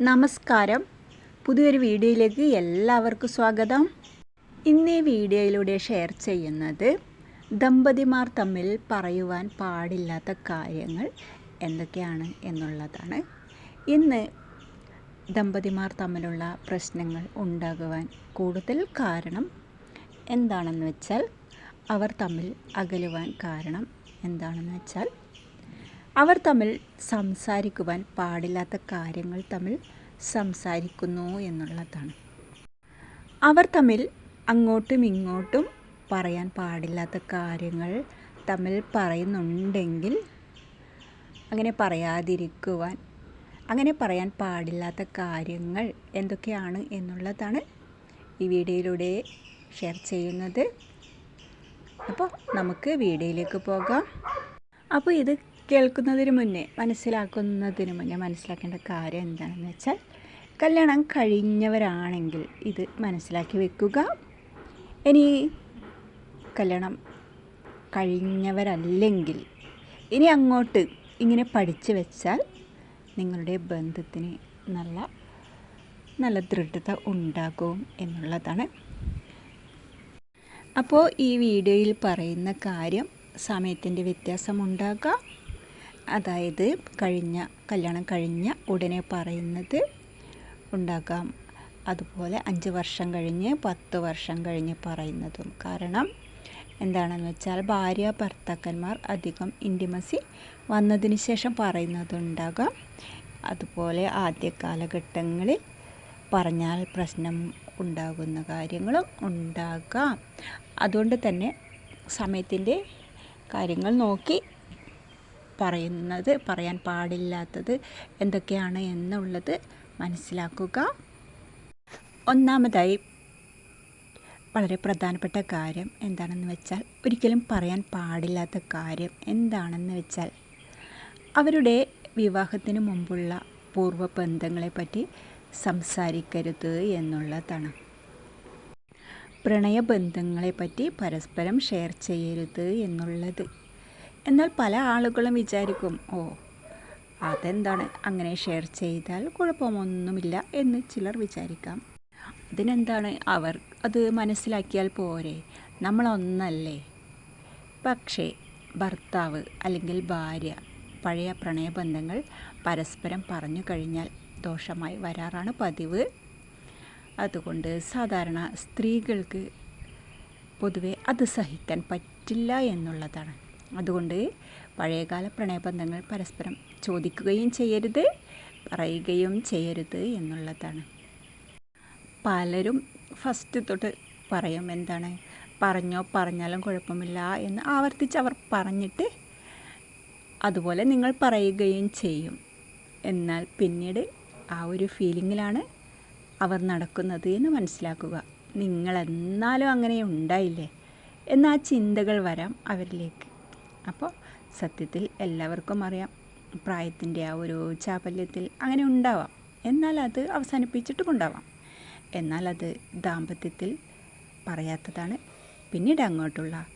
നമസ്കാരം. പുതിയൊരു വീഡിയോയിലേക്ക് എല്ലാവർക്കും സ്വാഗതം. ഇന്ന് ഈ വീഡിയോയിലൂടെ ഷെയർ ചെയ്യുന്നത് ദമ്പതിമാർ തമ്മിൽ പറയുവാൻ പാടില്ലാത്ത കാര്യങ്ങൾ എന്തൊക്കെയാണ് എന്നുള്ളതാണ്. ഇന്ന് ദമ്പതിമാർ തമ്മിലുള്ള പ്രശ്നങ്ങൾ ഉണ്ടാകുവാൻ കൂടുതൽ കാരണം എന്താണെന്ന് വെച്ചാൽ അവർ തമ്മിൽ അകലുവാൻ കാരണം എന്താണെന്ന് വെച്ചാൽ അവർ തമ്മിൽ സംസാരിക്കുവാൻ പാടില്ലാത്ത കാര്യങ്ങൾ തമ്മിൽ സംസാരിക്കുന്നു എന്നുള്ളതാണ്. അവർ തമ്മിൽ അങ്ങോട്ടും ഇങ്ങോട്ടും പറയാൻ പാടില്ലാത്ത കാര്യങ്ങൾ തമ്മിൽ പറയുന്നുണ്ടെങ്കിൽ അങ്ങനെ പറയാതിരിക്കുവാൻ അങ്ങനെ പറയാൻ പാടില്ലാത്ത കാര്യങ്ങൾ എന്തൊക്കെയാണ് എന്നുള്ളതാണ് ഈ വീഡിയോയിലൂടെ ഷെയർ ചെയ്യുന്നത്. അപ്പോൾ നമുക്ക് വീഡിയോയിലേക്ക് പോകാം. അപ്പോൾ ഇത് കേൾക്കുന്നതിന് മുന്നേ മനസ്സിലാക്കുന്നതിന് മുന്നേ മനസ്സിലാക്കേണ്ട കാര്യം എന്താണെന്ന് വെച്ചാൽ കല്യാണം കഴിഞ്ഞവരാണെങ്കിൽ ഇത് മനസ്സിലാക്കി വെക്കുക. ഇനി കല്യാണം കഴിഞ്ഞവരല്ലെങ്കിൽ ഇനി അങ്ങോട്ട് ഇങ്ങനെ പഠിച്ചു വെച്ചാൽ നിങ്ങളുടെ ബന്ധത്തിന് നല്ല നല്ല ദൃഢത ഉണ്ടാകും എന്നുള്ളതാണ്. അപ്പോൾ ഈ വീഡിയോയിൽ പറയുന്ന കാര്യം സമയത്തിന്റെ വ്യത്യാസമുണ്ടാകാം അതായത് കഴിഞ്ഞ കല്യാണം കഴിഞ്ഞ ഉടനെ പറയുന്നത് ഉണ്ടാക്കാം. അതുപോലെ അഞ്ച് വർഷം കഴിഞ്ഞ് പത്ത് വർഷം കഴിഞ്ഞ് പറയുന്നതും. കാരണം എന്താണെന്ന് വെച്ചാൽ ഭാര്യ ഭർത്താക്കന്മാർ അധികം ഇന്റിമസി വന്നതിന് ശേഷം പറയുന്നതുണ്ടാകാം അതുപോലെ ആദ്യ കാലഘട്ടങ്ങളിൽ പറഞ്ഞാൽ പ്രശ്നം ഉണ്ടാകുന്ന കാര്യങ്ങളും ഉണ്ടാകാം. അതുകൊണ്ട് തന്നെ സമയത്തിന്റെ കാര്യങ്ങൾ നോക്കി പറയുന്നത് പറയാൻ പാടില്ലാത്തത് എന്തൊക്കെയാണ് എന്നുള്ളത് മനസ്സിലാക്കുക. ഒന്നാമതായി വളരെ പ്രധാനപ്പെട്ട കാര്യം എന്താണെന്ന് വെച്ചാൽ ഒരിക്കലും പറയാൻ പാടില്ലാത്ത കാര്യം എന്താണെന്ന് വെച്ചാൽ അവരുടെ വിവാഹത്തിന് മുമ്പുള്ള പൂർവ ബന്ധങ്ങളെപ്പറ്റി സംസാരിക്കരുത് എന്നുള്ളതാണ്. പ്രണയബന്ധങ്ങളെപ്പറ്റി പരസ്പരം ഷെയർ ചെയ്യരുത് എന്നുള്ളത്. എന്നാൽ പല ആളുകളും വിചാരിക്കും ഓ അതെന്താണ്? അങ്ങനെ ഷെയർ ചെയ്താൽ കുഴപ്പമൊന്നുമില്ല എന്ന് ചിലർ വിചാരിക്കാം. അതിനെന്താണ്? അവർ അത് മനസ്സിലാക്കിയാൽ പോരെ നമ്മളൊന്നല്ലേ? പക്ഷേ ഭർത്താവ് അല്ലെങ്കിൽ ഭാര്യ പഴയ പ്രണയബന്ധങ്ങൾ പരസ്പരം പറഞ്ഞു കഴിഞ്ഞാൽ ദോഷമായി വരാറാണ് പതിവ്. അതുകൊണ്ട് സാധാരണ സ്ത്രീകൾക്ക് പൊതുവെ അത് സഹിക്കാൻ പറ്റില്ല എന്നുള്ളതാണ്. അതുകൊണ്ട് പഴയകാല പ്രണയബന്ധങ്ങൾ പരസ്പരം ചോദിക്കുകയും ചെയ്യരുത് പറയുകയും ചെയ്യരുത് എന്നുള്ളതാണ്. പലരും ഫസ്റ്റ് തൊട്ട് പറയും എന്താണ്? പറഞ്ഞോ പറഞ്ഞാലും കുഴപ്പമില്ല എന്ന് ആവർത്തിച്ച് അവർ പറഞ്ഞിട്ട് അതുപോലെ നിങ്ങൾ പറയുകയും ചെയ്യും. എന്നാൽ പിന്നീട് ആ ഒരു ഫീലിങ്ങിലാണ് അവർ നടക്കുന്നത് എന്ന് മനസ്സിലാക്കുക. നിങ്ങൾ എന്നാലും അങ്ങനെ ഉണ്ടായില്ലേ? എന്ന ആ ചിന്തകൾ വരാം അവരിലേക്ക്. അപ്പോൾ സത്യത്തിൽ എല്ലാവർക്കും അറിയാം. പ്രായത്തിന്റെ ആ ഒരു ചാപല്യത്തിൽ അങ്ങനെ ഉണ്ടാവാം. എന്നാൽ അത് അവസാനിപ്പിച്ചിട്ടും ഉണ്ടാവാം. എന്നാൽ അത് ദാമ്പത്യത്തിൽ പറയാത്തതാണ് പിന്നീട് അങ്ങോട്ടുള്ള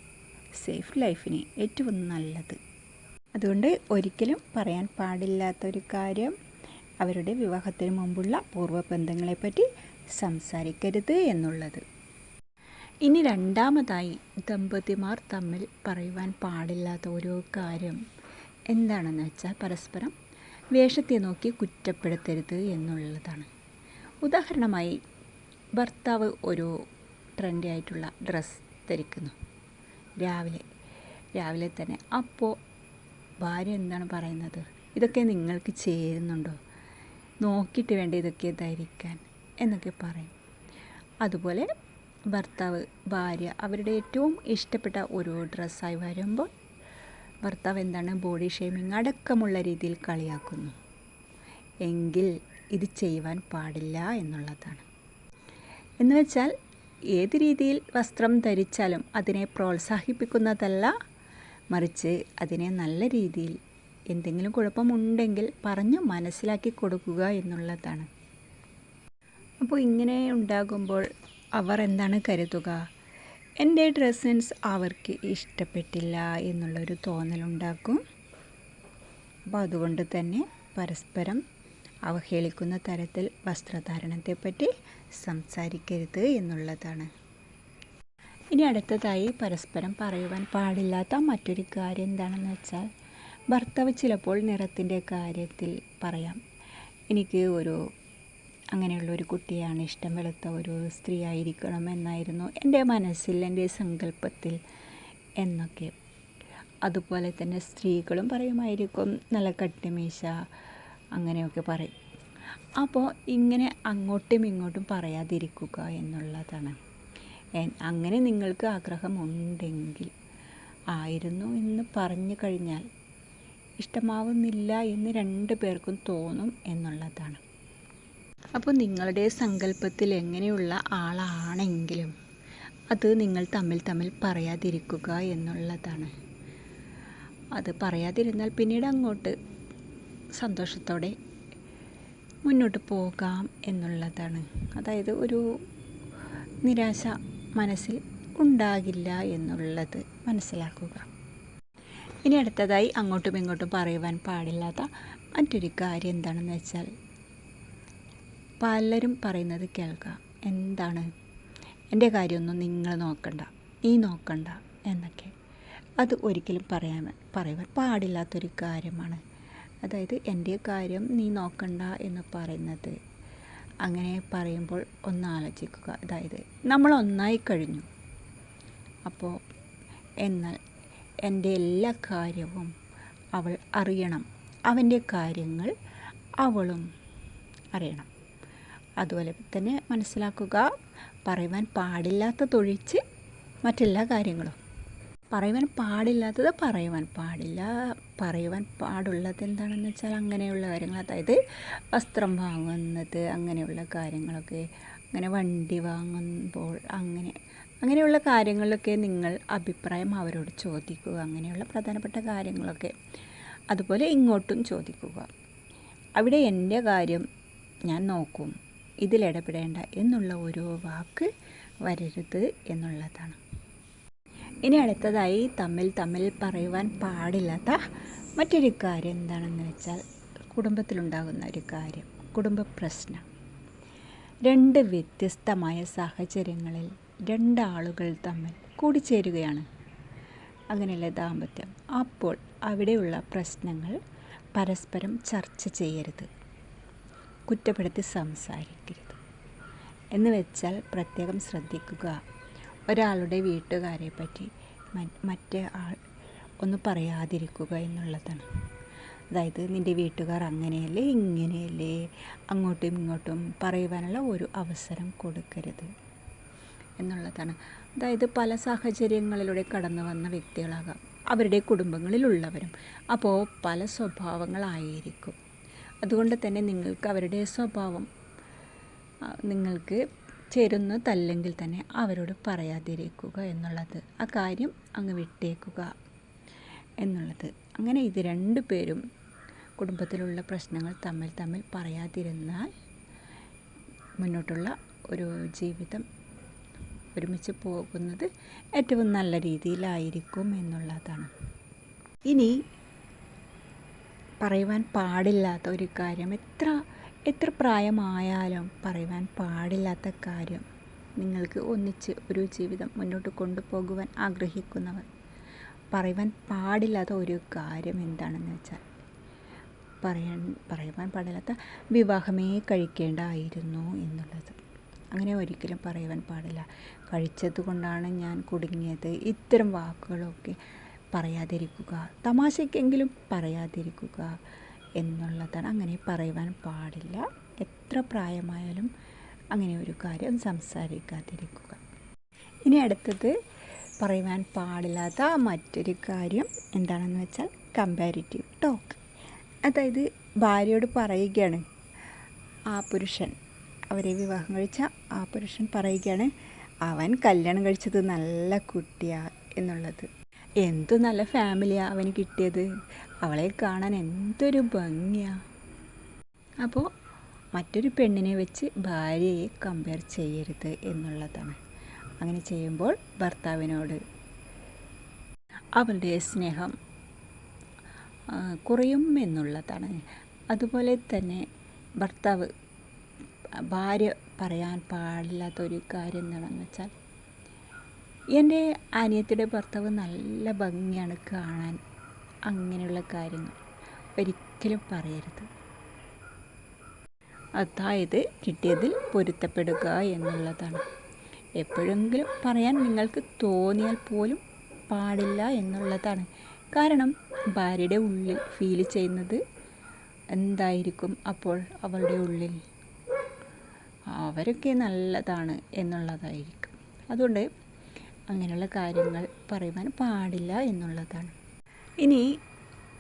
സേഫ് ലൈഫിന് ഏറ്റവും നല്ലത്. അതുകൊണ്ട് ഒരിക്കലും പറയാൻ പാടില്ലാത്തൊരു കാര്യം അവരുടെ വിവാഹത്തിന് മുമ്പുള്ള പൂർവ ബന്ധങ്ങളെപ്പറ്റി സംസാരിക്കരുത് എന്നുള്ളത്. ഇനി രണ്ടാമതായി ദമ്പതിമാർ തമ്മിൽ പറയുവാൻ പാടില്ലാത്ത ഓരോ കാര്യം എന്താണെന്ന് വെച്ചാൽ പരസ്പരം വേഷത്തെ നോക്കി കുറ്റപ്പെടുത്തരുത് എന്നുള്ളതാണ്. ഉദാഹരണമായി ഭർത്താവ് ഒരു ട്രെൻഡി ആയിട്ടുള്ള ഡ്രസ്സ് ധരിക്കുന്നു. രാവിലെ രാവിലെ തന്നെ. അപ്പോൾ ഭാര്യ എന്താണ് പറയുന്നത്? ഇതൊക്കെ നിങ്ങൾക്ക് ചേരുന്നുണ്ടോ? നോക്കിയിട്ട് വേണ്ട ഇതൊക്കെ ധരിക്കാൻ? എന്നൊക്കെ പറയും. അതുപോലെ ഭർത്താവ് ഭാര്യ അവരുടെ ഏറ്റവും ഇഷ്ടപ്പെട്ട ഒരു ഡ്രസ്സായി വരുമ്പോൾ ഭർത്താവ് എന്താണ് ബോഡി ഷേമിങ് അടക്കമുള്ള രീതിയിൽ കളിയാക്കുന്നു. എങ്കിൽ ഇത് ചെയ്യുവാൻ പാടില്ല എന്നുള്ളതാണ്. എന്ന് വെച്ചാൽ ഏത് രീതിയിൽ വസ്ത്രം ധരിച്ചാലും അതിനെ പ്രോത്സാഹിപ്പിക്കുന്നതല്ല മറിച്ച് അതിനെ നല്ല രീതിയിൽ എന്തെങ്കിലും കുഴപ്പമുണ്ടെങ്കിൽ പറഞ്ഞ് മനസ്സിലാക്കി കൊടുക്കുക എന്നുള്ളതാണ്. അപ്പോൾ ഇങ്ങനെ ഉണ്ടാകുമ്പോൾ അവർ എന്താണ് കരുതുക? എന്റെ ഡ്രസ്സൻസ് അവർക്ക് ഇഷ്ടപ്പെട്ടില്ല എന്നുള്ളൊരു തോന്നലുണ്ടാക്കും. അപ്പോൾ അതുകൊണ്ട് തന്നെ പരസ്പരം അവഹേളിക്കുന്ന തരത്തിൽ വസ്ത്രധാരണത്തെപ്പറ്റി സംസാരിക്കരുത് എന്നുള്ളതാണ്. ഇനി അടുത്തതായി പരസ്പരം പറയുവാൻ പാടില്ലാത്ത മറ്റൊരു കാര്യം എന്താണെന്ന് വെച്ചാൽ ഭർത്താവ് ചിലപ്പോൾ നിറത്തിന്റെ കാര്യത്തിൽ പറയാം. എനിക്ക് ഒരു അങ്ങനെയുള്ള ഒരു കുട്ടിയാണ് ഇഷ്ടം വെളുത്ത ഒരു സ്ത്രീ ആയിരിക്കണം എന്നായിരുന്നു എന്റെ മനസ്സിൽ എന്റെ സങ്കല്പത്തിൽ എന്നൊക്കെ. അതുപോലെ തന്നെ സ്ത്രീകളും പറയുമായിരിക്കും നല്ല കട്ടിമീശ അങ്ങനെയൊക്കെ പറയും. അപ്പോൾ ഇങ്ങനെ അങ്ങോട്ടും ഇങ്ങോട്ടും പറയാതിരിക്കുക എന്നുള്ളതാണ്. അങ്ങനെ നിങ്ങൾക്ക് ആഗ്രഹമുണ്ടെങ്കിൽ ആയിരുന്നു എന്ന് പറഞ്ഞു കഴിഞ്ഞാൽ ഇഷ്ടമാവുന്നില്ല എന്ന് രണ്ട് പേർക്കും തോന്നും എന്നുള്ളതാണ്. അപ്പോൾ നിങ്ങളുടെ സങ്കല്പത്തിൽ എങ്ങനെയുള്ള ആളാണെങ്കിലും അത് നിങ്ങൾ തമ്മിൽ തമ്മിൽ പറയാതിരിക്കുക എന്നുള്ളതാണ്. അത് പറയാതിരുന്നാൽ പിന്നീട് അങ്ങോട്ട് സന്തോഷത്തോടെ മുന്നോട്ട് പോകാം എന്നുള്ളതാണ്. അതായത് ഒരു നിരാശ മനസ്സിൽ ഉണ്ടാകില്ല എന്നുള്ളത് മനസ്സിലാക്കുക. ഇനി അടുത്തതായി അങ്ങോട്ടും ഇങ്ങോട്ടും പറയുവാൻ പാടില്ലാത്ത മറ്റൊരു കാര്യം എന്താണെന്ന് വെച്ചാൽ പലരും പറയുന്നത് കേൾക്കാം. എന്താണ്? എന്റെ കാര്യമൊന്നും നിങ്ങൾ നോക്കണ്ട. നീ നോക്കണ്ട എന്നൊക്കെ. അത് ഒരിക്കലും പറയാൻ പറയുവാൻ പാടില്ലാത്തൊരു കാര്യമാണ്. അതായത് എന്റെ കാര്യം നീ നോക്കണ്ട എന്ന് പറയുന്നത്. അങ്ങനെ പറയുമ്പോൾ ഒന്ന് ആലോചിക്കുക. അതായത് നമ്മൾ ഒന്നായി കഴിഞ്ഞു. അപ്പോൾ എന്നാൽ എന്റെ എല്ലാ കാര്യവും അവൾ അറിയണം. അവന്റെ കാര്യങ്ങൾ അവളും അറിയണം. അതുപോലെ തന്നെ മനസ്സിലാക്കുക പറയുവാൻ പാടില്ലാത്തതൊഴിച്ച് മറ്റെല്ലാ കാര്യങ്ങളും. പറയുവാൻ പാടില്ലാത്തത് പറയുവാൻ പാടില്ല. പറയുവാൻ പാടുള്ളത് എന്താണെന്ന് വെച്ചാൽ അങ്ങനെയുള്ള കാര്യങ്ങൾ. അതായത് വസ്ത്രം വാങ്ങുന്നത് അങ്ങനെയുള്ള കാര്യങ്ങളൊക്കെ. അങ്ങനെ വണ്ടി വാങ്ങുമ്പോൾ അങ്ങനെ അങ്ങനെയുള്ള കാര്യങ്ങളിലൊക്കെ നിങ്ങൾ അഭിപ്രായം അവരോട് ചോദിക്കുക. അങ്ങനെയുള്ള പ്രധാനപ്പെട്ട കാര്യങ്ങളൊക്കെ. അതുപോലെ ഇങ്ങോട്ടും ചോദിക്കുക. അവിടെ എന്റെ കാര്യം ഞാൻ നോക്കും. ഇതിലിടപെടേണ്ട എന്നുള്ള ഒരു വാക്ക് വരരുത് എന്നുള്ളതാണ്. ഇനി അടുത്തതായി തമ്മിൽ തമ്മിൽ പറയുവാൻ പാടില്ലാത്ത മറ്റൊരു കാര്യം എന്താണെന്ന് വെച്ചാൽ കുടുംബത്തിലുണ്ടാകുന്ന ഒരു കാര്യം കുടുംബ പ്രശ്നം. രണ്ട് വ്യത്യസ്തമായ സാഹചര്യങ്ങളിൽ രണ്ടാളുകൾ തമ്മിൽ കൂടിച്ചേരുകയാണ്. അങ്ങനെയുള്ള ദാമ്പത്യം? അപ്പോൾ അവിടെയുള്ള പ്രശ്നങ്ങൾ പരസ്പരം ചർച്ച ചെയ്യരുത്. കുറ്റപ്പെടുത്തി സംസാരിക്കരുത്. എന്ന് വെച്ചാൽ പ്രത്യേകം ശ്രദ്ധിക്കുക. ഒരാളുടെ വീട്ടുകാരെ പറ്റി മറ്റേ ആൾ ഒന്ന് പറയാതിരിക്കുക എന്നുള്ളതാണ്. അതായത് നിന്റെ വീട്ടുകാർ അങ്ങനെയല്ലേ ഇങ്ങനെയല്ലേ അങ്ങോട്ടും ഇങ്ങോട്ടും പറയുവാനുള്ള ഒരു അവസരം കൊടുക്കരുത് എന്നുള്ളതാണ്. അതായത് പല സാഹചര്യങ്ങളിലൂടെ കടന്നു വന്ന വ്യക്തികളാകാം അവരുടെ കുടുംബങ്ങളിലുള്ളവരും. അപ്പോൾ പല സ്വഭാവങ്ങളായിരിക്കും. അതുകൊണ്ട് തന്നെ നിങ്ങൾക്ക് അവരുടെ സ്വഭാവം നിങ്ങൾക്ക് ചേരുന്നതല്ലെങ്കിൽ തന്നെ അവരോട് പറയാതിരിക്കുക എന്നുള്ളത്. ആ കാര്യം അങ്ങ് വിട്ടേക്കുക എന്നുള്ളത്. അങ്ങനെ ഇത് രണ്ടു പേരും കുടുംബത്തിലുള്ള പ്രശ്നങ്ങൾ തമ്മിൽ തമ്മിൽ പറയാതിരുന്നാൽ മുന്നോട്ടുള്ള ഒരു ജീവിതം ഒരുമിച്ച് പോകുന്നത് ഏറ്റവും നല്ല രീതിയിലായിരിക്കും എന്നുള്ളതാണ്. ഇനി പറയുവാൻ പാടില്ലാത്ത ഒരു കാര്യം. എത്ര എത്ര പ്രായമായാലും പറയുവാൻ പാടില്ലാത്ത കാര്യം നിങ്ങൾക്ക് ഒന്നിച്ച് ഒരു ജീവിതം മുന്നോട്ട് കൊണ്ടുപോകുവാൻ ആഗ്രഹിക്കുന്നവർ പറയുവാൻ പാടില്ലാത്ത ഒരു കാര്യം എന്താണെന്ന് വെച്ചാൽ പറയാൻ പറയുവാൻ പാടില്ലാത്ത വിവാഹമേ കഴിക്കേണ്ടായിരുന്നു എന്നുള്ളത്. അങ്ങനെ ഒരിക്കലും പറയുവാൻ പാടില്ല. കഴിച്ചത് കൊണ്ടാണ് ഞാൻ കുടുങ്ങിയത്. ഇത്തരം വാക്കുകളൊക്കെ പറയാതിരിക്കുക. തമാശയ്ക്കെങ്കിലും പറയാതിരിക്കുക എന്നുള്ളതാണ്. അങ്ങനെ പറയുവാൻ പാടില്ല. എത്ര പ്രായമായാലും അങ്ങനെ ഒരു കാര്യം സംസാരിക്കാതിരിക്കുക. ഇനി അടുത്തത് പറയുവാൻ പാടില്ലാത്ത മറ്റൊരു കാര്യം എന്താണെന്ന് വെച്ചാൽ കമ്പാരിറ്റീവ് ടോക്ക് അതായത് ഭാര്യയോട് പറയുകയാണ് ആ പുരുഷൻ. അവരെ വിവാഹം കഴിച്ച ആ പുരുഷൻ പറയുകയാണ് അവൻ കല്യാണം കഴിച്ചത് നല്ല കുട്ടിയാണ് എന്നുള്ളത്. എന്തു നല്ല ഫാമിലിയാണ് അവന് കിട്ടിയത്. അവളെ കാണാൻ എന്തൊരു ഭംഗിയാണ് അപ്പോൾ മറ്റൊരു പെണ്ണിനെ വെച്ച് ഭാര്യയെ കമ്പയർ ചെയ്യരുത് എന്നുള്ളതാണ്. അങ്ങനെ ചെയ്യുമ്പോൾ ഭർത്താവിനോട് അവളുടെ സ്നേഹം കുറയും എന്നുള്ളതാണ്. അതുപോലെ തന്നെ ഭർത്താവ് ഭാര്യ പറയാൻ പാടില്ലാത്ത ഒരു കാര്യം എന്താണെന്ന് വെച്ചാൽ എന്റെ അനിയത്തിയുടെ ഭർത്താവ് നല്ല ഭംഗിയാണ് കാണാൻ അങ്ങനെയുള്ള കാര്യങ്ങൾ ഒരിക്കലും പറയരുത്. അതായത് കിട്ടിയതിൽ പൊരുത്തപ്പെടുക എന്നുള്ളതാണ്. എപ്പോഴെങ്കിലും പറയാൻ നിങ്ങൾക്ക് തോന്നിയാൽ പോലും പാടില്ല എന്നുള്ളതാണ്. കാരണം ഭാര്യയുടെ ഉള്ളിൽ ഫീൽ ചെയ്യുന്നത് എന്തായിരിക്കും അപ്പോൾ അവളുടെ ഉള്ളിൽ? അവരൊക്കെ നല്ലതാണ് എന്നുള്ളതായിരിക്കും. അതുകൊണ്ട് അങ്ങനെയുള്ള കാര്യങ്ങൾ പറയുവാൻ പാടില്ല എന്നുള്ളതാണ്. ഇനി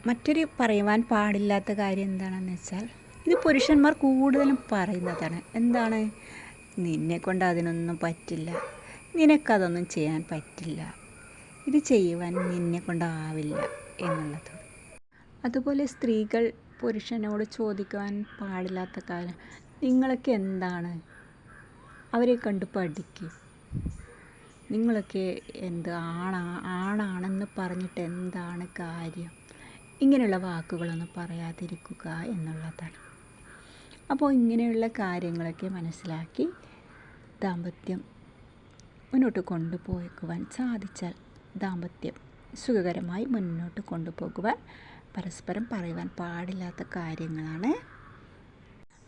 മറ്റൊരു പറയുവാൻ പാടില്ലാത്ത കാര്യം എന്താണെന്ന് വെച്ചാൽ ഇത് പുരുഷന്മാർ കൂടുതലും പറയുന്നതാണ്. എന്താണ്? നിന്നെ കൊണ്ട് അതിനൊന്നും പറ്റില്ല. നിനക്കതൊന്നും ചെയ്യാൻ പറ്റില്ല. ഇത് ചെയ്യുവാൻ നിന്നെ കൊണ്ടാവില്ല എന്നുള്ളത്. അതുപോലെ സ്ത്രീകൾ പുരുഷനോട് ചോദിക്കുവാൻ പാടില്ലാത്ത കാര്യം നിങ്ങളൊക്കെ എന്താണ്? അവരെ കണ്ട് പഠിക്കും. നിങ്ങളൊക്കെ എന്ത് ആണാ ആണാണെന്ന് പറഞ്ഞിട്ട് എന്താണ് കാര്യം? ഇങ്ങനെയുള്ള വാക്കുകളൊന്നും പറയാതിരിക്കുക എന്നുള്ളതാണ്. അപ്പോൾ ഇങ്ങനെയുള്ള കാര്യങ്ങളൊക്കെ മനസ്സിലാക്കി ദാമ്പത്യം മുന്നോട്ട് കൊണ്ടുപോകുവാൻ സാധിച്ചാൽ ദാമ്പത്യം സുഖകരമായി മുന്നോട്ട് കൊണ്ടുപോകുവാൻ പരസ്പരം പറയുവാൻ പാടില്ലാത്ത കാര്യങ്ങളാണ്.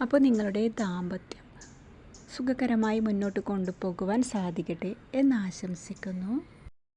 അപ്പോൾ നിങ്ങളുടെ ദാമ്പത്യം സുഖകരമായി മുന്നോട്ട് കൊണ്ടുപോകുവാൻ സാധിക്കട്ടെ എന്ന് ആശംസിക്കുന്നു.